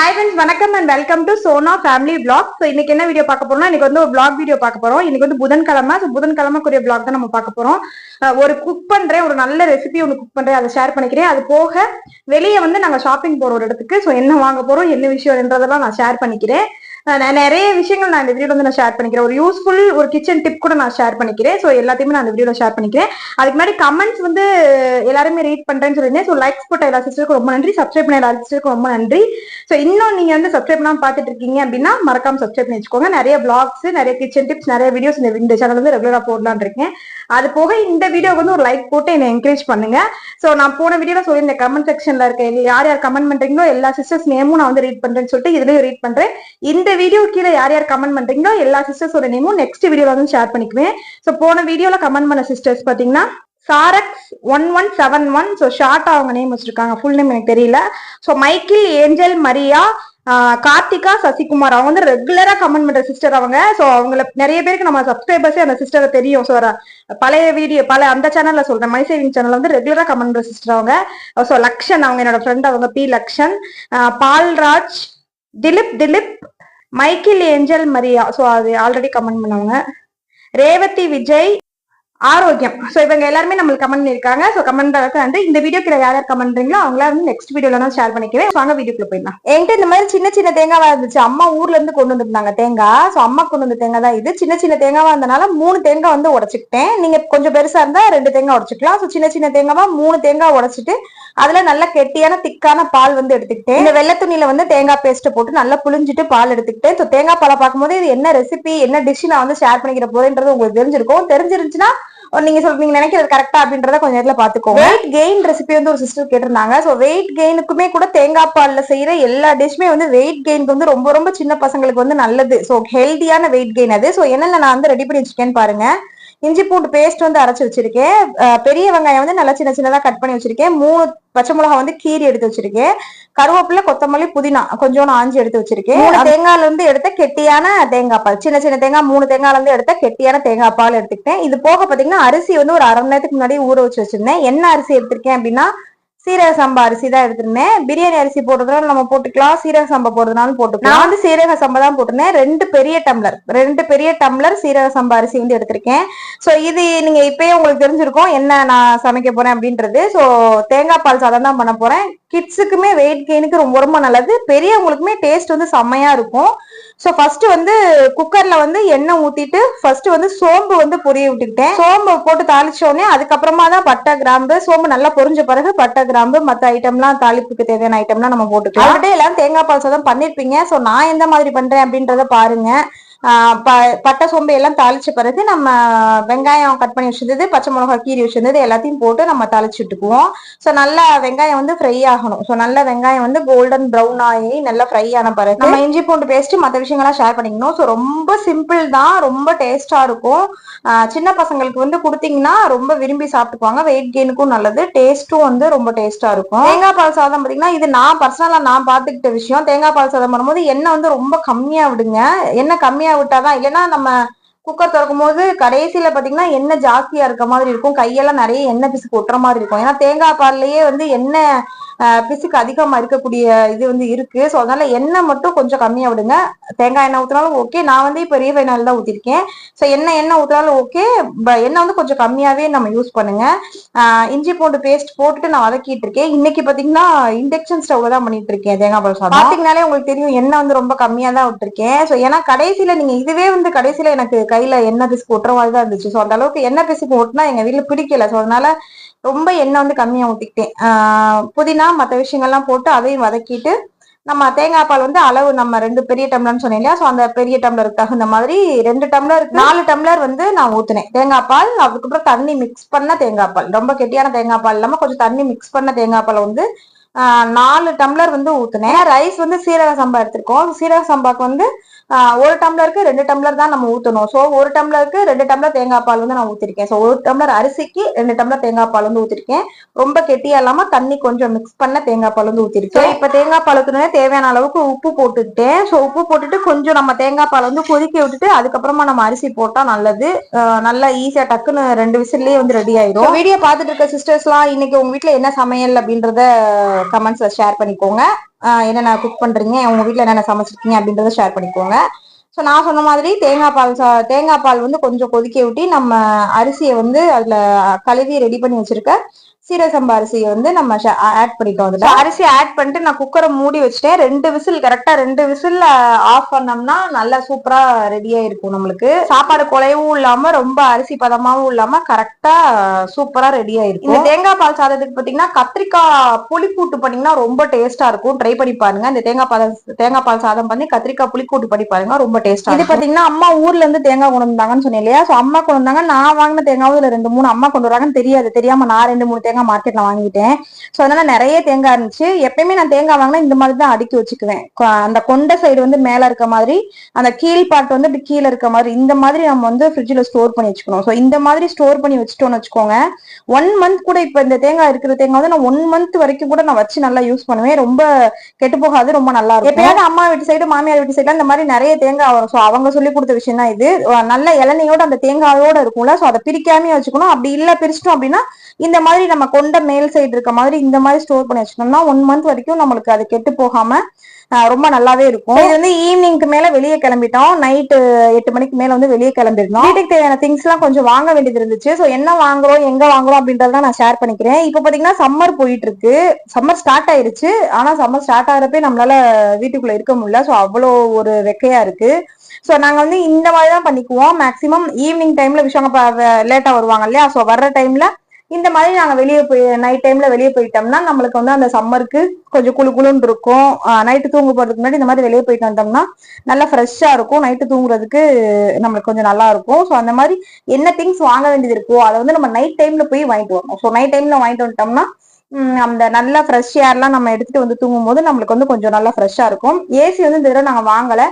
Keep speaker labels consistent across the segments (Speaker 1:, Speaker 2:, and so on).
Speaker 1: Hi friends வணக்கம் and welcome to Sona family blog so இன்னைக்கு என்ன வீடியோ பார்க்க போறோம்னா இன்னைக்கு வந்து ஒரு பிளாக் வீடியோ பார்க்க போறோம். இன்னைக்கு வந்து புதன்கிழமை. ஸோ புதன்கிழமைக்குரிய பிளாக் தான் நம்ம பார்க்க போறோம். ஒரு குக் பண்றேன் ஒரு நல்ல ரெசிபி ஒன்று குக் பண்றேன் அதை ஷேர் பண்ணிக்கிறேன். அது போக வெளியே வந்து நாங்கள் ஷாப்பிங் போற ஒரு இடத்துக்கு. ஸோ என்ன வாங்க போறோம் என்ன விஷயம்ன்றதெல்லாம் நான் ஷேர் பண்ணிக்கிறேன். நிறைய விஷயங்கள் நான் இந்த வீடியோ வந்து நான் ஷேர் பண்ணிக்கிறேன். ஒரு யூஸ்ஃபுல் ஒரு கிச்சன் டிப் கூட நான் ஷேர் பண்ணிக்கிறேன். ஸோ எல்லாத்தையுமே நான் இந்த வீடியோல ஷேர் பண்ணிக்கிறேன். அதுக்கு முன்னாடி கமெண்ட்ஸ் வந்து எல்லாருமே ரீட் பண்றேன்னு சொல்லியிருந்தேன். ஸோ லைக்ஸ் போட்ட எல்லா சிஸ்டருக்கும் ரொம்ப நன்றி. சப்ஸ்கிரைப் பண்ண எல்லா சிஸ்டருக்கும் ரொம்ப நன்றி. ஸோ இன்னும் நீங்க வந்து சப்ஸ்கிரைப் பண்ணாம பார்த்துட்டு இருக்கீங்க அப்படின்னா மறக்காம சப்ஸ்கிரைப் பண்ணி வச்சுக்கோங்க. நிறைய பிளாக்ஸ் நிறைய கிச்சன் டிப்ஸ் நிறைய வீடியோஸ் இந்த இந்த சேனல் வந்து ரெகுலரா போடலான் இருக்கேன். அது போக இந்த வீடியோ வந்து ஒரு லைக் போட்டு என்னை என்கரேஜ் பண்ணுங்க. ஸோ நான் போன வீடியோல சொல்லியிருந்தேன் கமெண்ட் செக்ஷன்ல இருக்க யார் யார் கமெண்ட் பண்றீங்களோ எல்லா சிஸ்டர்ஸ் நேமும் நான் வந்து ரீட் பண்றேன்னு சொல்லிட்டு இதுலயும் ரீட் பண்றேன். இந்த வீடியோ கீழே யார் யார் கமெண்ட் பண்றீங்களோ எல்லா சிஸ்டர்ஸோட நேமும் நெக்ஸ்ட் வீடியோல வந்து ஷேர் பண்ணிக்குவேன். ஸோ போன வீடியோல கமெண்ட் பண்ண சிஸ்டர்ஸ் பாத்தீங்கன்னா சாரக்ஸ் one one seven one so short அவங்க நேம் வச்சிருக்காங்க. ஃபுல் நேம் எனக்கு தெரியல. So Michael Angel Maria Karthika Sasikumar. அவங்க வந்து ரெகுலரா கமெண்ட் பண்ற சிஸ்டர் அவங்க. ஸோ அவங்கள நிறைய பேருக்கு நம்ம சப்ஸ்கிரைபர்ஸே அந்த சிஸ்டரை தெரியும். ஸோ பழைய வீடியோ பல அந்த சேனல்ல சொல்றேன். மை சேவிங் வந்து ரெகுலரா கமெண்ட் பண்ற சிஸ்டர் அவங்க. ஸோ லக்ஷன் அவங்க என்னோட ஃப்ரெண்ட் அவங்க P Lakshan. Balraj Dileep Dileep Michael Angel Maria. So அது ஆல்ரெடி கமெண்ட் பண்ணவங்க. ரேவதி விஜய் ஆரோக்கியம். ஸோ இவங்க எல்லாருமே நம்மளுக்கு கமெண்ட் பண்ணிருக்காங்க ஸோ கமெண்ட் வந்து இந்த வீடியோக்கு யார் யார் கமெண்ட் பண்ணுறீங்களோ அவங்கள வந்து நெக்ஸ்ட் வீடியோல நான் ஷேர் பண்ணிக்கிறேன். வாங்க வீடியோக்குள்ள போயிடலாம். என்கிட்ட இந்த மாதிரி சின்ன சின்ன தேங்காவா இருந்துச்சு. அம்மா ஊர்ல இருந்து கொண்டு வந்திருந்தாங்க தேங்காய். ஸோ அம்மா கொண்டு வந்த தேங்காய் தான் இது. சின்ன சின்ன தேங்காவா இருந்தனால மூணு தேங்காய் வந்து உடச்சிக்கிட்டேன். நீங்க கொஞ்சம் பெருசா இருந்தா ரெண்டு தேங்காய் உடச்சிக்கலாம். ஸோ சின்ன சின்ன தேங்காவா மூணு தேங்காய் உடச்சிட்டு அதுல நல்ல கெட்டியான திக்கான பால் வந்து எடுத்துக்கிட்டேன். இந்த வெள்ளை துணியில வந்து தேங்காய் பேஸ்ட் போட்டு நல்லா புளிஞ்சிட்டு பால் எடுத்துக்கிட்டேன். ஸோ தேங்காய் பாலை பார்க்கும்போது இது என்ன ரெசிபி என்ன டிஷ் நான் வந்து ஷேர் பண்ணிக்கிற போறேன்றது உங்களுக்கு தெரிஞ்சிருக்கும். தெரிஞ்சிருந்துச்சுன்னா நீங்க சொல் நீங்க நினைக்கிறது கரெக்டா அப்படின்றத கொஞ்சம் நேரத்துல பாத்துக்கோங்க வெயிட் கெயின் ரெசிபி வந்து ஒரு சிஸ்டர் கேட்டிருந்தாங்க. சோ வெயிட் கெயினுக்குமே கூட தேங்காய் பால்ல செய்யற எல்லா டிஷ்மே வந்து வெயிட் கெயினுக்கு வந்து ரொம்ப ரொம்ப சின்ன பசங்களுக்கு வந்து நல்லது. சோ ஹெல்தியான வெயிட் கெயின் அது. சோ என்னென்ன நான் வந்து ரெடி பண்ணி வச்சிருக்கேன்னு பாருங்க. இஞ்சி பூண்டு பேஸ்ட் வந்து அரைச்சு வச்சிருக்கேன். பெரிய வெங்காயம் வந்து நல்லா சின்ன சின்னதா கட் பண்ணி வச்சிருக்கேன். மூணு பச்சை மிளகா வந்து கீரி எடுத்து வச்சிருக்கேன். கருவேப்பிலை கொத்தமல்லி புதினா கொஞ்சம் ஆஞ்சி எடுத்து வச்சிருக்கேன். மூணு தேங்காய்ல இருந்து எடுத்த கெட்டியான தேங்காய் பால் சின்ன சின்ன தேங்காய் மூணு தேங்காய்ல இருந்து எடுத்த கெட்டியான தேங்காய் பால் எடுத்துக்கிட்டேன். இது போக பாத்தீங்கன்னா அரிசி வந்து ஒரு அரை மணி நேரத்துக்கு முன்னாடி ஊற வச்சு வச்சிருந்தேன். என்ன அரிசி எடுத்திருக்கேன் அப்படின்னா சீரக சம்பா அரிசி தான் எடுத்திருந்தேன். பிரியாணி அரிசி போடுறதுனால நம்ம போட்டுக்கலாம் சீரக சம்பா போடுறதுனாலும் போட்டுக்கலாம். நான் வந்து சீரக சம்பா தான் போட்டிருந்தேன். ரெண்டு பெரிய டம்ளர். ரெண்டு பெரிய டம்ளர் சீரக சம்பா அரிசி வந்து எடுத்திருக்கேன். சோ இது நீங்க இப்பயே உங்களுக்கு தெரிஞ்சிருக்கும். என்ன நான் சமைக்க போறேன் அப்படின்றது. சோ தேங்காய் பால் சாதம் தான் பண்ண போறேன். கிட்ஸுக்குமே வெயிட் கெயினுக்கு ரொம்ப ரொம்ப நல்லது. பெரியவங்களுக்குமே டேஸ்ட் வந்து செம்மையா இருக்கும். ஸோ ஃபர்ஸ்ட் வந்து குக்கர்ல வந்து எண்ணெய் ஊத்திட்டு ஃபர்ஸ்ட் வந்து சோம்பு வந்து பொரிய விட்டுக்கிட்டேன். சோம்பு போட்டு தாளிச்ச உடனே அதுக்கப்புறமா தான் பட்டை கிராம்பு சோம்பு நல்லா பொரிஞ்ச பிறகு பட்டை கிராம்பு மற்ற ஐட்டம்லாம் தாளிப்புக்கு தேவையான ஐட்டம்லாம் நம்ம போட்டுக்கலாம். அப்படியே எல்லாம் தேங்காய் பால் சாதம் பண்ணிருப்பீங்க. ஸோ நான் எந்த மாதிரி பண்றேன் அப்படின்றத பாருங்க. ப- பட்டை சோம்பு எல்லாம் தாளிச்ச பிறகு நம்ம வெங்காயம் கட் பண்ணி வச்சிருந்தது பச்சை மிளகாய் கீரி வச்சிருந்தது எல்லாத்தையும் போட்டு நம்ம தாளிச்சு விட்டுக்குவோம். ஸோ நல்லா வெங்காயம் வந்து ஃப்ரை ஆகணும். ஸோ நல்ல வெங்காயம் வந்து கோல்டன் ப்ரௌன் ஆகி நல்லா ஃப்ரை ஆன பிறகு நம்ம இஞ்சி பூண்டு பேஸ்ட் மற்ற விஷயங்கள்லாம் ஷேர் பண்ணிக்கணும். ஸோ ரொம்ப சிம்பிள் தான் ரொம்ப டேஸ்டா இருக்கும். சின்ன பசங்களுக்கு வந்து கொடுத்தீங்கன்னா ரொம்ப விரும்பி சாப்பிட்டுக்குவாங்க. வெயிட் கெயினுக்கும் நல்லது. டேஸ்ட்டும் வந்து ரொம்ப டேஸ்டா இருக்கும். தேங்காய் பால் சாதம் பார்த்தீங்கன்னா இது நான் பர்சனலா நான் பார்த்துக்கிட்ட விஷயம். தேங்காய் பால் சாதம் பண்ணும்போது எண்ணெய் வந்து ரொம்ப கம்மியா விடுங்க. எண்ணெய் கம்மியா விட்டாதான் ஏன்னா நம்ம குக்கர் திறக்கும் போது கடைசியில பாத்தீங்கன்னா எண்ணெய் ஜாஸ்தியா இருக்க மாதிரி இருக்கும். கையெல்லாம் நிறைய எண்ணெய் பிசுக்கு ஒட்டுற மாதிரி இருக்கும். ஏன்னா தேங்காய் பால்லயே வந்து எண்ணெய் பிசுக்கு அதிகமா இருக்கக்கூடிய இது வந்து இருக்கு. ஸோ அதனால எண்ணெய் மட்டும் கொஞ்சம் கம்மியா விடுங்க. தேங்காய் எண்ணெய் ஊத்தினாலும் ஓகே நான் வந்து இப்போ ரீஃபைன் தான் ஊத்திருக்கேன். ஸோ எண்ணெய் எண்ணெய் ஊத்தினாலும் ஓகே எண்ணெய் வந்து கொஞ்சம் கம்மியாவே நம்ம யூஸ் பண்ணுங்க. இஞ்சி பூண்டு பேஸ்ட் போட்டுட்டு நான் வதக்கிட்டு இருக்கேன். இன்னைக்கு பாத்தீங்கன்னா இண்டக்ஷன் ஸ்டவ்ல தான் பண்ணிட்டு இருக்கேன் தேங்காய் பால் சாதம். பாத்தீங்கன்னாலே உங்களுக்கு தெரியும் எண்ணெய் வந்து ரொம்ப கம்மியா தான் விட்டுருக்கேன். ஸோ ஏன்னா கடைசியில நீங்க இதுவே வந்து கடைசியில எனக்கு கையில எண்ணெய் பிசுக்கு ஒட்டுற மாதிரி தான் இருந்துச்சு. ஸோ அந்த அளவுக்கு எண்ணெய் பிசுக்கு ஒட்டினா எங்க வீட்டுல பிடிக்கல. ஸோ அதனால ரொம்ப எண்ணெய் வந்து கம்மியா ஊத்திக்கிட்டேன். புதினா மற்ற விஷயங்கள்லாம் போட்டு அதையும் வதக்கிட்டு நம்ம தேங்காய் பால் வந்து அளவு நம்ம ரெண்டு பெரிய டம்ளர்னு சொன்னேன் இல்லையா? ஸோ அந்த பெரிய டம்ளருக்கு தகுந்த மாதிரி ரெண்டு டம்ளர் நாலு டம்ளர் வந்து நான் ஊத்துனேன். தேங்காய் பால் அதுக்கப்புறம் தண்ணி மிக்ஸ் பண்ண தேங்காய் பால். ரொம்ப கெட்டியான தேங்காய் பால் இல்லாம கொஞ்சம் தண்ணி மிக்ஸ் பண்ண தேங்காய் பால் வந்து நாலு டம்ளர் வந்து ஊத்துனேன். ரைஸ் வந்து சீரக சம்பா எடுத்திருக்கோம். சீரக சம்பாக்கு வந்து ஒரு டம்ளருக்கு ரெண்டு டம்ளர் தான் நம்ம ஊத்தணும். ஸோ ஒரு டம்ளருக்கு ரெண்டு டம்ளர் தேங்காய் பால் வந்து நான் ஊத்திருக்கேன். ஸோ ஒரு டம்ளர் அரிசிக்கு ரெண்டு டம்ளர் தேங்காய் பால் வந்து ஊத்திருக்கேன். ரொம்ப கெட்டியா இல்லாம தண்ணி கொஞ்சம் மிக்ஸ் பண்ண தேங்காய் பால் வந்து ஊத்திருக்கேன். இப்ப தேங்காய் பால் தேவையான அளவுக்கு உப்பு போட்டுக்கிட்டேன். ஸோ உப்பு போட்டுட்டு கொஞ்சம் நம்ம தேங்காய் பால் வந்து கொதிக்க விட்டுட்டு அதுக்கப்புறமா நம்ம அரிசி போட்டா நல்லது. நல்லா ஈஸியா டக்குன்னு ரெண்டு விசில்லயே வந்து ரெடி ஆயிடும் வீடியோ பார்த்துட்டு இருக்க சிஸ்டர்ஸ்லாம் இன்னைக்கு உங்க வீட்ல என்ன சமையல் அப்படின்றத கமெண்ட்ஸ்ல ஷேர் பண்ணிக்கோங்க.
Speaker 2: என்னென்ன குக் பண்றீங்க உங்க வீட்ல என்னென்ன சமைச்சிருக்கீங்க அப்படின்றத ஷேர் பண்ணிக்கோங்க. ஸோ நான் சொன்ன மாதிரி தேங்காய் பால் சா தேங்காய் பால் வந்து கொஞ்சம் கொதிக்க விட்டி நம்ம அரிசியை வந்து அதுல கழுவி ரெடி பண்ணி வச்சிருக்க சீரக சம்பா அரிசியை வந்து நம்ம ஆட் பண்ணிட்டோம் அதுல. அரிசி ஆட் பண்ணிட்டு நான் குக்கரை மூடி வச்சுட்டேன். ரெண்டு விசில் கரெக்டா ரெண்டு விசில் ஆஃப் பண்ணோம்னா நல்லா சூப்பரா ரெடியா இருக்கும் நம்மளுக்கு. சாப்பாடு குலையவும் இல்லாம ரொம்ப அரிசி பதமாவும் இல்லாம கரெக்டா சூப்பரா ரெடியா இருக்கும். இந்த தேங்காய் பால் சாதத்துக்கு பாத்தீங்கன்னா கத்திரிக்காய் புளிக்கூட்டு பண்ணீங்கன்னா ரொம்ப டேஸ்டா இருக்கும். ட்ரை பண்ணி பாருங்க. இந்த தேங்காய் பால் தேங்காய் பால் சாதம் பண்ணி கத்திரிக்காய் புளிக்கூட்டு பண்ணி பாருங்க. ரொம்ப டேஸ்டா இது பாத்தீங்கன்னா அம்மா ஊர்ல இருந்து தேங்காய் கொண்டு வந்தாங்கன்னு சொன்னேன் இல்லையா? சோ அம்மா கொண்டு வந்தாங்க. நான் வாங்கின தேங்காவும் இதுல ரெண்டு மூணு அம்மா கொண்டு வராங்கன்னு தெரியாது. தெரியாம நான் ரெண்டு மூணு தேங்காய் மார்க்கெட்ல வாங்கிட்டேன். ஸோ அதனால நிறைய தேங்காய் இருந்துச்சு. எப்பயுமே நான் தேங்காய் வாங்கினா இந்த மாதிரி தான் அடுக்கி வச்சுக்குவேன். அந்த கொண்ட சைடு வந்து மேல இருக்க மாதிரி அந்த கீழ் பாட்டு வந்து இப்படி கீழே இருக்க மாதிரி இந்த மாதிரி நம்ம வந்து ஃப்ரிட்ஜில் ஸ்டோர் பண்ணி வச்சுக்கணும். ஸோ இந்த மாதிரி ஸ்டோர் பண்ணி வச்சுட்டோம்னு வச்சுக்கோங்க. ஒன் மந்த் கூட இப்ப இந்த தேங்காய் இருக்கிற தேங்காய் வந்து நான் ஒன் மந்த் வரைக்கும் கூட நான் வச்சு நல்லா யூஸ் பண்ணுவேன். ரொம்ப கெட்டு போகாது ரொம்ப நல்லா இருக்கும். எப்பயாவது அம்மா வீட்டு சைடு மாமியார் வீட்டு சைடுல இந்த மாதிரி நிறைய தேங்காய் வரும். ஸோ அவங்க சொல்லி கொடுத்த விஷயம் தான் இது. நல்ல இளநியோட அந்த தேங்காயோட இருக்கும்ல. ஸோ அதை பிரிக்காமயே வச்சுக்கணும். அப்படி இல்லை பிரிச்சிட்டோம் அப்படின்னா இந்த மாதிரி நம்ம கொண்ட மேல் சைடு இருக்க மாதிரி இந்த மாதிரி ஸ்டோர் பண்ணி வச்சுக்கணும்னா ஒன் மந்த் வரைக்கும் நம்மளுக்கு அது கெட்டு போகாம ரொம்ப நல்லாவே இருக்கும். இது வந்து ஈவினிங்க்கு மேல வெளியே கிளம்பிட்டோம். நைட்டு எட்டு மணிக்கு மேல வந்து வெளியே கிளம்பிருந்தோம் வீட்டுக்கு தேவையான திங்ஸ் எல்லாம் கொஞ்சம் வாங்க வேண்டியது இருந்துச்சு. சோ என்ன வாங்குறோம் எங்க வாங்குறோம் அப்படின்றத நான் ஷேர் பண்ணிக்கிறேன். இப்போ பாத்தீங்கன்னா சம்மர் போயிட்டு இருக்கு சம்மர் ஸ்டார்ட் ஆயிருச்சு. ஆனா சம்மர் ஸ்டார்ட் ஆகிறப்பே நம்மளால வீட்டுக்குள்ள இருக்க முடியல. சோ அவ்வளோ ஒரு வெக்கையா இருக்கு. சோ நாங்க வந்து இந்த மாதிரி தான் பண்ணிக்குவோம். மேக்ஸிமம் ஈவினிங் டைம்ல விஷயங்க லேட்டா வருவாங்க இல்லையா? சோ வர்ற டைம்ல இந்த மாதிரி நாங்க வெளியே போய் நைட் டைம்ல வெளியே போயிட்டோம்னா நம்மளுக்கு வந்து அந்த சம்மருக்கு கொஞ்சம் குளு குளுன்னு இருக்கும். நைட்டு தூங்க போறதுக்கு முன்னாடி இந்த மாதிரி வெளியே போயிட்டு வந்தோம்னா நல்லா ஃப்ரெஷ்ஷா இருக்கும். நைட்டு தூங்குறதுக்கு நம்மளுக்கு கொஞ்சம் நல்லா இருக்கும். ஸோ அந்த மாதிரி என்ன திங்ஸ் வாங்க வேண்டியது இருக்கோ அதை வந்து நம்ம நைட் டைம்ல போய் வாங்கிட்டு வரணும். ஸோ நைட் டைம்ல வாங்கிட்டு வந்துட்டோம்னா அந்த நல்ல ஃப்ரெஷ் ஏர்லாம் நம்ம எடுத்துட்டு வந்து தூங்கும் போது நம்மளுக்கு வந்து கொஞ்சம் நல்லா ஃப்ரெஷ்ஷா இருக்கும். ஏசி வந்து இந்த தடவை நாங்க வாங்கல.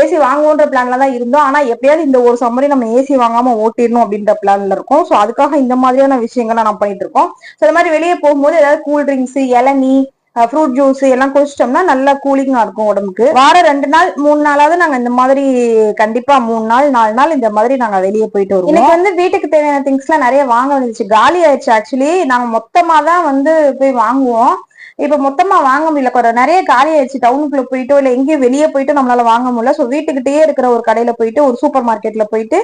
Speaker 2: ஏசி வாங்குவோன்ற பிளான்ல தான் இருந்தோம். ஆனா எப்படியாவது இந்த ஒரு சம்மரி நம்ம ஏசி வாங்காம ஓட்டிடணும் அப்படின்ற பிளான்ல இருக்கும். ஸோ அதுக்காக இந்த மாதிரியான விஷயங்களை நம்ம பண்ணிட்டு இருக்கோம். ஸோ இந்த மாதிரி வெளியே போகும்போது ஏதாவது கூல் ட்ரிங்க்ஸ் இளநீ ஃப்ரூட் ஜூஸ் எல்லாம் குடிச்சிட்டோம்னா நல்லா கூலிங்கா இருக்கும் உடம்புக்கு. வாரம் ரெண்டு நாள் மூணு நாளாவது நாங்க இந்த மாதிரி கண்டிப்பா மூணு நாள் நாலு நாள் இந்த மாதிரி நாங்க வெளியே போயிட்டு வருவோம். இன்னைக்கு வந்து வீட்டுக்கு தேவையான திங்ஸ் எல்லாம் நிறைய வாங்க வந்துச்சு. காலி ஆயிடுச்சு ஆக்சுவலி நாங்க மொத்தமா தான் வந்து போய் வாங்குவோம். இப்ப மொத்தமா வாங்க முடியல. கொஞ்சம் நிறைய காலி ஆயிடுச்சு. டவுனுக்குள்ள போயிட்டோ இல்ல எங்கேயும் வெளியே போயிட்டு நம்மளால வாங்க முடியல. சோ வீட்டுக்கிட்டே இருக்கிற ஒரு கடையில போயிட்டு ஒரு சூப்பர் மார்க்கெட்ல போயிட்டு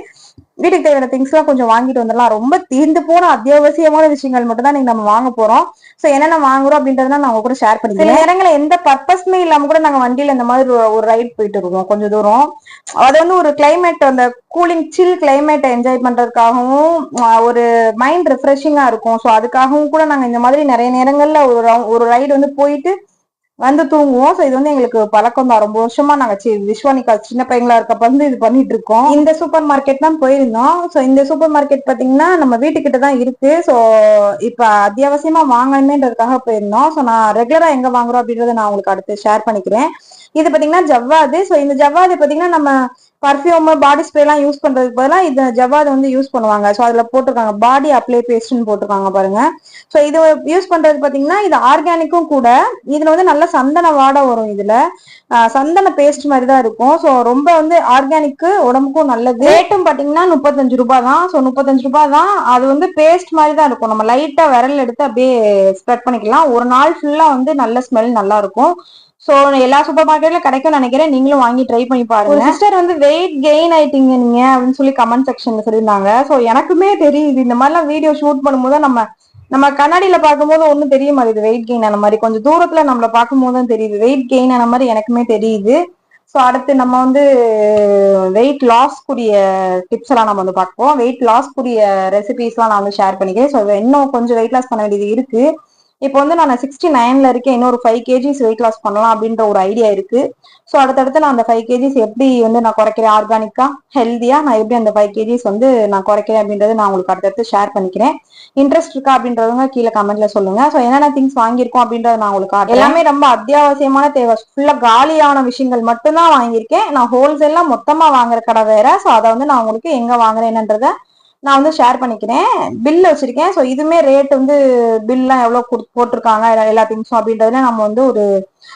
Speaker 2: வீட்டுக்கு தேவையான திங்ஸ் எல்லாம் கொஞ்சம் வாங்கிட்டு வந்துடலாம். ரொம்ப தீர்ந்து போன அத்தியாவசியமான விஷயங்கள் மட்டும் தான் நம்ம வாங்க போறோம். சோ என்னென்ன வாங்குறோம் அப்படின்றத நான் உங்க கூட ஷேர் பண்ணிக்கிறேன். சில நேரங்கள்ல எந்த பர்பஸ்மே இல்லாம கூட நாங்க வண்டியில இந்த மாதிரி ஒரு- ரைட் போயிட்டு இருக்கோம். கொஞ்சம் தூரம். அது வந்து ஒரு கிளைமேட் அந்த கூலிங் சில் கிளைமேட்டை என்ஜாய் பண்றதுக்காகவும் ஒரு மைண்ட் ரெஃப்ரெஷிங்கா இருக்கும். ஸோ அதுக்காகவும் கூட நாங்க இந்த மாதிரி நிறைய நேரங்கள்ல ஒரு ஒரு ரைடு வந்து போயிட்டு வந்து தூங்குவோம். ஸோ இது வந்து எங்களுக்கு பழக்கம் தான். ரொம்ப வருஷமா நாங்க சி- விஸ்வானிகா சின்ன பையங்களா இருக்கப்ப வந்து இது பண்ணிட்டு இருக்கோம். இந்த சூப்பர் மார்க்கெட் தான் போயிருந்தோம். ஸோ இந்த சூப்பர் மார்க்கெட் பாத்தீங்கன்னா நம்ம வீட்டுக்கிட்ட தான் இருக்கு. ஸோ இப்ப அத்தியாவசியமா வாங்கணுமேன்றதுக்காக போயிருந்தோம். ஸோ நான் ரெகுலரா எங்க வாங்குறோம் அப்படின்றத நான் உங்களுக்கு அடுத்து ஷேர் பண்ணிக்கிறேன். இது பாத்தீங்கன்னா ஜவ்வாது. ஸோ இந்த ஜவ்வாது பாத்தீங்கன்னா நம்ம பர்ஃப்யூம் பாடி ஸ்ப்ரே எல்லாம் யூஸ் பண்றதுக்கு பதிலாக இந்த ஜவ்வாத வந்து யூஸ் பண்ணுவாங்க. ஸோ அதுல போட்டிருக்காங்க. பாடி அப்ளை பேஸ்ட்னு போட்டிருக்காங்க பாருங்க. ஸோ இது யூஸ் பண்றது பாத்தீங்கன்னா இது ஆர்கானிக்கும் கூட இதுல வந்து நல்ல சந்தன வாடை வரும் இதுல. சந்தன பேஸ்ட் மாதிரி தான் இருக்கும். ஸோ ரொம்ப வந்து ஆர்கானிக் உடம்புக்கும் நல்லது. ரேட்டும் பாத்தீங்கன்னா முப்பத்தஞ்சு ரூபாய் தான். ஸோ முப்பத்தஞ்சு ரூபாய் தான். அது வந்து பேஸ்ட் மாதிரி தான் இருக்கும். நம்ம லைட்டா விரல் எடுத்து அப்படியே ஸ்ப்ரெட் பண்ணிக்கலாம். ஒரு நாள் ஃபுல்லா வந்து நல்ல ஸ்மெல் நல்லா இருக்கும். சோ எல்லா சூப்பர் மார்க்கெட்ல கிடைக்கும் நினைக்கிறேன். நீங்களும் வாங்கி ட்ரை பண்ணி பாருங்க. சிஸ்டர் வந்து வெயிட் கெயின் ஆயிட்டீங்க நீங்க அப்படின்னு சொல்லி கமெண்ட் செக்ஷன்ல சொல்லியிருந்தாங்க. சோ எனக்குமே தெரியுது. இந்த மாதிரிலாம் வீடியோ ஷூட் பண்ணும்போது நம்ம நம்ம கண்ணாடியில பார்க்கும்போது ஒண்ணும் தெரிய மாட்டேது வெயிட் கெயின் ஆன மாதிரி. கொஞ்சம் தூரத்துல நம்மள பார்க்கும்போது தான் தெரியுது. வெயிட் கெயின் ஆன மாதிரி எனக்குமே தெரியுது. ஸோ அடுத்து நம்ம வந்து வெயிட் லாஸ்க்குரிய டிப்ஸ் எல்லாம் நம்ம வந்து பார்ப்போம். வெயிட் லாஸ்க்குரிய ரெசிபிஸ்லாம் நான் வந்து ஷேர் பண்ணிக்கிறேன். ஸோ இன்னும் கொஞ்சம் வெயிட் லாஸ் பண்ண வேண்டியது இருக்கு. இப்போ வந்து நான் சிக்ஸ்டி நைன்ல இருக்கேன். இன்னொரு ஃபைவ் கேஜிஸ் வெயிட் லாஸ் பண்ணலாம் அப்படின்ற ஒரு ஐடியா இருக்கு. ஸோ அடுத்தடுத்து நான் அந்த ஃபைவ் கேஜிஸ் எப்படி வந்து நான் குறைக்கிறேன்? ஆர்கானிக்கா ஹெல்தியா நான் எப்படி அந்த ஃபைவ் கேஜிஸ் வந்து நான் குறைக்கிறேன் அப்படின்றத நான் உங்களுக்கு அடுத்தடுத்து ஷேர் பண்ணிக்கிறேன். இன்ட்ரெஸ்ட் இருக்கா அப்படின்றவங்க கீழே கமெண்ட்ல சொல்லுங்க. ஸோ என்னென்ன திங்ஸ் வாங்கியிருக்கோம் அப்படின்றத நான் உங்களுக்கு எல்லாமே ரொம்ப அத்தியாவசியமான தேவை. ஃபுல்லா காலியான விஷயங்கள் மட்டும்தான் வாங்கியிருக்கேன். நான் ஹோல்சேல்லாம் மொத்தமா வாங்குற கடை வேற. ஸோ அதை வந்து நான் உங்களுக்கு எங்க வாங்குறேன் என்னன்றத நான் வந்து ஷேர் பண்ணிக்கிறேன். பில் வச்சிருக்கேன். ஸோ இதுவுமே ரேட் வந்து பில்லாம் எவ்வளோ போட்டிருக்காங்க எல்லா- திங்ஸும் அப்படின்றதுல நம்ம வந்து ஒரு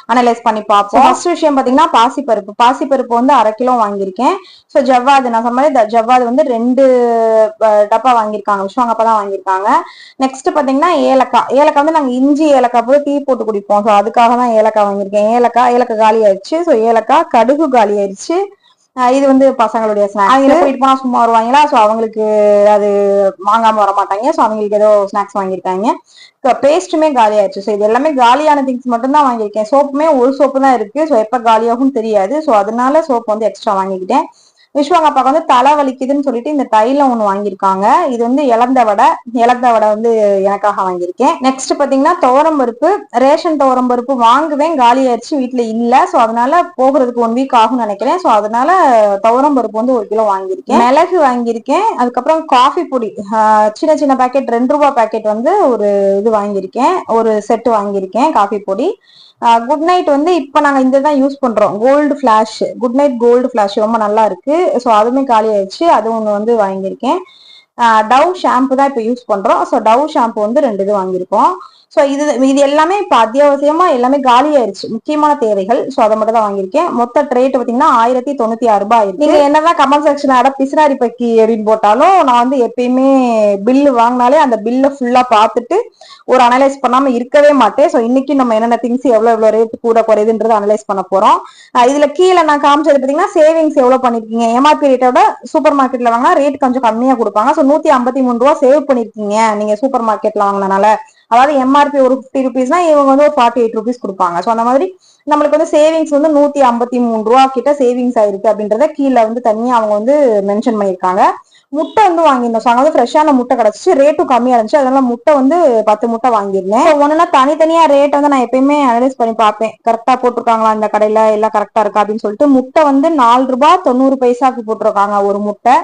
Speaker 2: அனலைஸ் பண்ணி பார்ப்போம். ஃபர்ஸ்ட் விஷயம் பார்த்தீங்கன்னா பாசிப்பருப்பு. பாசிப்பருப்பு வந்து அரை கிலோ வாங்கியிருக்கேன். ஸோ ஜவ்வாது நான் சொன்ன மாதிரி ஜவ்வாது வந்து ரெண்டு டப்பா வாங்கியிருக்காங்க. விஸ்வாங்கப்பா தான் வாங்கியிருக்காங்க. நெக்ஸ்ட் பார்த்தீங்கன்னா ஏலக்காய். ஏலக்காய் வந்து நாங்கள் இஞ்சி ஏலக்காய் போட்டு டீ போட்டு குடிப்போம். ஸோ அதுக்காக தான் ஏலக்காய் வாங்கியிருக்கேன். ஏலக்காய் ஏலக்காய் காலி ஆயிடுச்சு. ஸோ ஏலக்காய் கடுகு காலி ஆயிடுச்சு. இது வந்து பசங்களுடைய ஸ்நாக்ஸ் அவங்க போயிட்டு போனா சும்மா வருவாங்களா? ஸோ அவங்களுக்கு அது வாங்காம வர மாட்டாங்க ஸோ அவங்களுக்கு ஏதோ ஸ்நாக்ஸ் வாங்கியிருக்காங்க. பேஸ்ட்டுமே காலி ஆயிடுச்சு. ஸோ இது எல்லாமே காலியான திங்ஸ் மட்டும் தான் வாங்கியிருக்கேன். சோப்புமே ஒரு சோப்பு தான் இருக்கு. ஸோ எப்போ காலியாகும் தெரியாது. ஸோ அதனால சோப் வந்து எக்ஸ்ட்ரா வாங்கிக்கிட்டேன். விஸ்வாங்க அப்பாவுக்கு வந்து தலை வலிக்குதுன்னு சொல்லிட்டு இந்த தைலம் ஒன்று வாங்கியிருக்காங்க. இது வந்து இழந்த வடை. இழந்த வடை வந்து எனக்காக வாங்கியிருக்கேன். நெக்ஸ்ட் பார்த்தீங்கன்னா துவரம் பருப்பு ரேஷன் துவரம் பருப்பு வாங்குவேன் காலி ஆயிடுச்சு வீட்டில் இல்லை. ஸோ அதனால போகிறதுக்கு ஒன் வீக் ஆகும்னு நினைக்கிறேன். ஸோ அதனால துவரம் பருப்பு வந்து ஒரு கிலோ வாங்கியிருக்கேன். மிளகு வாங்கியிருக்கேன். அதுக்கப்புறம் காஃபி பொடி சின்ன சின்ன பேக்கெட் ரெண்டு ரூபா பேக்கெட் வந்து ஒரு இது வாங்கியிருக்கேன். ஒரு செட்டு வாங்கியிருக்கேன் காஃபி பொடி. குட் நைட் வந்து இப்போ நாங்கள் இந்த தான் யூஸ் பண்ணுறோம் Gold Flash Good Knight Gold Flash ரொம்ப நல்லா இருக்கு. ஸோ அதுவுமே காலி ஆயிடுச்சு. அது ஒன்று வந்து வாங்கியிருக்கேன். டவ் ஷாம்பு தான் இப்போ யூஸ் பண்ணுறோம் ஸோ டவ் ஷாம்பு வந்து ரெண்டு இது வாங்கியிருக்கோம். ஸோ இது இது எல்லாமே இப்போ அத்தியாவசியமா எல்லாமே காலி ஆயிருச்சு. முக்கியமான தேவைகள். ஸோ அதை மட்டும் தான் வாங்கியிருக்கேன். மொத்த ரேட் பார்த்தீங்கன்னா ஆயிரத்தி தொண்ணூத்தி ஆறு ரூபாய் நீங்க என்னதான் கமெண்ட் செக்ஷன் ஆட பிசினாரி பக்கி அப்படின்னு போட்டாலும் நான் வந்து எப்பயுமே பில்லு வாங்கினாலே அந்த பில்லை ஃபுல்லா பார்த்துட்டு ஒரு அனலைஸ் பண்ணாம இருக்கவே மாட்டேன். ஸோ இன்னைக்கு நம்ம என்னென்ன திங்ஸ் எவ்வளவு எவ்வளவு ரேட் கூட குறையுதுன்றதை அனலைஸ் பண்ண போறோம். இதுல கீழே நான் காமிச்சது பாத்தீங்கன்னா சேவிங்ஸ் எவ்வளவு பண்ணிருக்கீங்க? எம்ஆர்பி ரேட்டோட சூப்பர் மார்க்கெட்ல வாங்கினா ரேட் கொஞ்சம் கம்மியா கொடுப்பாங்க. ஸோ நூத்தி ஐம்பத்தி மூணு ரூபா சேவ் பண்ணிருக்கீங்க. நீங்க சூப்பர் மார்க்கெட்ல வாங்கினால அதாவது எம்ஆர்பி ஒரு ஃபிஃப்டி ருபீஸ்னா இவங்க வந்து ஒரு ஃபார்ட்டி எயிட் ருபீஸ் கொடுப்பாங்க. ஸோ அந்த மாதிரி நம்மளுக்கு வந்து சேவிங்ஸ் வந்து நூத்தி ஐம்பத்தி மூணு ரூபா கிட்ட சேவிங்ஸ் ஆயிருக்கு அப்படின்றத கீழே வந்து தனியா அவங்க வந்து மென்ஷன் பண்ணியிருக்காங்க. முட்டை வந்து வாங்கியிருந்தோம். ஸோ அங்கே வந்து ஃப்ரெஷ்ஷான முட்டை கிடச்சிச்சு. ரேட்டும் கம்மியாக இருந்துச்சு. அதனால முட்டை வந்து பத்து முட்டை வாங்கியிருந்தேன். ஒன்றுனா தனித்தனியா ரேட் வந்து நான் எப்பயுமே அனலைஸ் பண்ணி பார்ப்பேன். கரெக்டாக போட்டிருக்காங்களா அந்த கடையில? எல்லாம் கரெக்டாக இருக்கா அப்படின்னு சொல்லிட்டு முட்டை வந்து நாலு ரூபா தொண்ணூறு பைசாக்கு போட்டிருக்காங்க ஒரு முட்டை.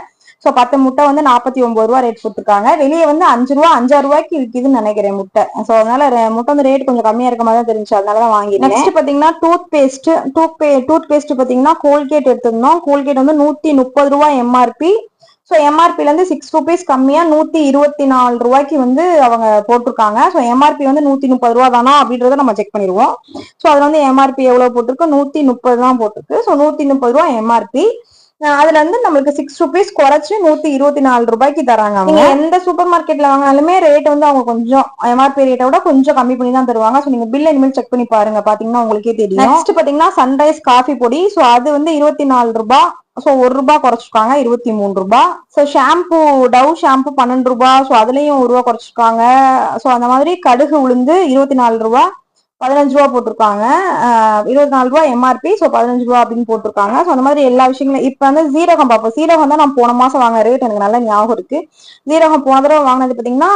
Speaker 2: ஸோ பத்து முட்டை வந்து நாற்பத்தி ஒன்பது ரூபா ரேட் கொடுத்துருக்காங்க. வெளியே வந்து அஞ்சு ரூபா அஞ்சாறு ரூபாய்க்கு விற்கிதுன்னு நினைக்கிறேன் முட்டை. ஸோ அதனால முட்டை வந்து ரேட் கொஞ்சம் கம்மியா இருக்க மாதிரி தான் தெரிஞ்சு அதனால தான் வாங்கி நெக்ஸ்ட் பாத்தீங்கன்னா டூத் பேஸ்ட் டூத் பே டூத் பேஸ்ட் பாத்தீங்கன்னா கோல்கேட் எடுத்திருந்தோம். கோல்கேட் வந்து நூத்தி முப்பது ரூபா எம்ஆர்பி ஸோ எம்ஆர்பில இருந்து சிக்ஸ் ருபீஸ் கம்மியா நூத்தி இருபத்தி நாலு ரூபாய்க்கு வந்து அவங்க போட்டிருக்காங்க. ஸோ எம்ஆர்பி வந்து நூத்தி முப்பது ரூபா தானா அப்படின்றத நம்ம செக் பண்ணிடுவோம். ஸோ அதுல வந்து எம்ஆர்பி எவ்வளவு போட்டிருக்கு? நூத்தி முப்பது தான் போட்டிருக்கு. ஸோ நூத்தி முப்பது ரூபா எம்ஆர்பி அதுல இருந்து நம்மளுக்கு சிக்ஸ் ருபீஸ் குறைச்சு நூத்தி இருபத்தி நாலு ரூபாய்க்கு தராங்க அவங்க. எந்த சூப்பர் மார்க்கெட்ல வாங்கினாலுமே ரேட் வந்து அவங்க கொஞ்சம் எம்ஆர்பி ரேட்டை விட கொஞ்சம் கம்மி பண்ணி தான் தருவாங்க. ஸோ நீங்க பில் இனிமேல் செக் பண்ணி பாருங்க. பாத்தீங்கன்னா உங்களுக்கே தெரியும். நெக்ஸ்ட் பாத்தீங்கன்னா சன்ரைஸ் காஃபி பொடி. ஸோ அது வந்து இருபத்தி நாலு ரூபாய் ஸோ ஒரு ரூபாய் குறைச்சிருக்காங்க. இருபத்தி மூணு ரூபாய் ஸோ ஷாம்பு டவ் ஷாம்பு பன்னெண்டு ரூபாய் ஸோ அதுலயும் ஒரு ரூபா குறைச்சிருக்காங்க. ஸோ அந்த மாதிரி கடுகு உளுந்து இருபத்தி நாலு ரூபாய் பதினஞ்சு ரூபா போட்டிருக்காங்க. இருபத்தி நாலு ரூபா எம்ஆர்பி ஸோ பதினஞ்சு ரூபா அப்படின்னு போட்டிருக்காங்க. ஸோ அந்த மாதிரி எல்லா விஷயங்களும் இப்போ வந்து சீரகம் பார்ப்போம் சீரகம் தான் நான் போன மாதம் வாங்க ரேட் எனக்கு நல்ல ஞாபகம் இருக்கு. சீரகம் போன தடவை வாங்கினது பார்த்தீங்கன்னா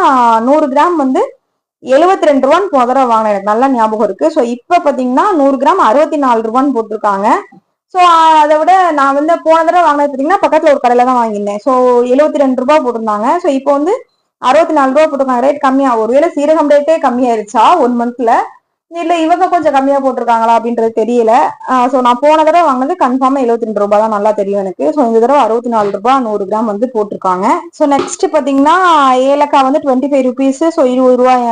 Speaker 2: நூறு கிராம் வந்து எழுபத்தி ரெண்டு ரூபான்னு போன தடவை வாங்கினேன். எனக்கு நல்ல ஞாபகம் இருக்கு. ஸோ இப்போ பார்த்தீங்கன்னா நூறு கிராம் அறுபத்தி நாலு ரூபான்னு போட்டிருக்காங்க. ஸோ அதை விட நான் வந்து போன தடவை வாங்கினது பார்த்தீங்கன்னா பக்கத்தில் ஒரு கடையில தான் வாங்கியிருந்தேன். ஸோ எழுபத்தி ரெண்டு ரூபா போட்டிருந்தாங்க. ஸோ இப்போ வந்து அறுபத்தி நாலு ரூபா போட்டிருக்காங்க. ரேட் கம்மியாக ஒருவேளை சீரகம் ரேட்டே கம்மியாயிருச்சா? ஒன் மந்த்ல இல்ல இவங்க கொஞ்சம் கம்மியா போட்டிருக்காங்களா அப்படின்றது தெரியல. ஸோ நான் போன தடவை வாங்கினது கன்ஃபார்மா எழுபத்தி ரெண்டு ரூபாய் தான். நல்லா தெரியும் எனக்கு. ஸோ இந்த தடவை அறுபத்தி நாலு ரூபாய் நூறு கிராம் வந்து போட்டிருக்காங்க. ஸோ நெக்ஸ்ட் பாத்தீங்கன்னா ஏலக்காய் வந்து டுவெண்ட்டி ஃபைவ் ருபீஸ் சோ இருபது ரூபாய்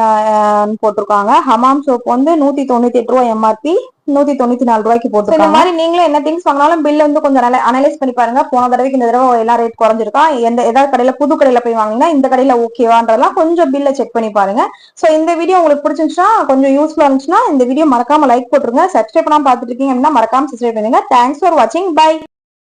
Speaker 2: போட்டிருக்காங்க. ஹமாம் சோப் வந்து நூத்தி தொண்ணூத்தி எட்டு ரூபாய் எம்ஆர்பி நூத்தி தொண்ணூத்தி நாலு ரூபாய்க்கு போட்டிருக்காங்க இந்த மாதிரி நீங்களும் என்ன திங்ஸ் வாங்கினாலும் பில் வந்து கொஞ்சம் அனலைஸ் பண்ணி பாருங்க. போன தடவைக்கு இந்த தடவை எல்லாம் ரேட் குறைஞ்சிருக்கா? எந்த ஏதாவது கடையில புது கடையில போய் வாங்கினா இந்த கடையில ஓகேவான்றதெல்லாம் கொஞ்சம் பில்ல செக் பண்ணி பாருங்க. சோ இந்த வீடியோ உங்களுக்கு பிடிச்சிருந்துச்சுன்னா கொஞ்சம் யூஸ்ஃபுல்லா இருந்துச்சுன்னா இந்த வீடியோ மறக்காம லைக் போட்டுருங்க. சப்ஸ்கிரைப் பண்ணாம பார்த்துட்டு இருக்கீங்க அப்படின்னா மறக்காம சப்ஸ்கிரைப் பண்ணுங்க தேங்க்ஸ் ஃபார் வாட்சிங் பை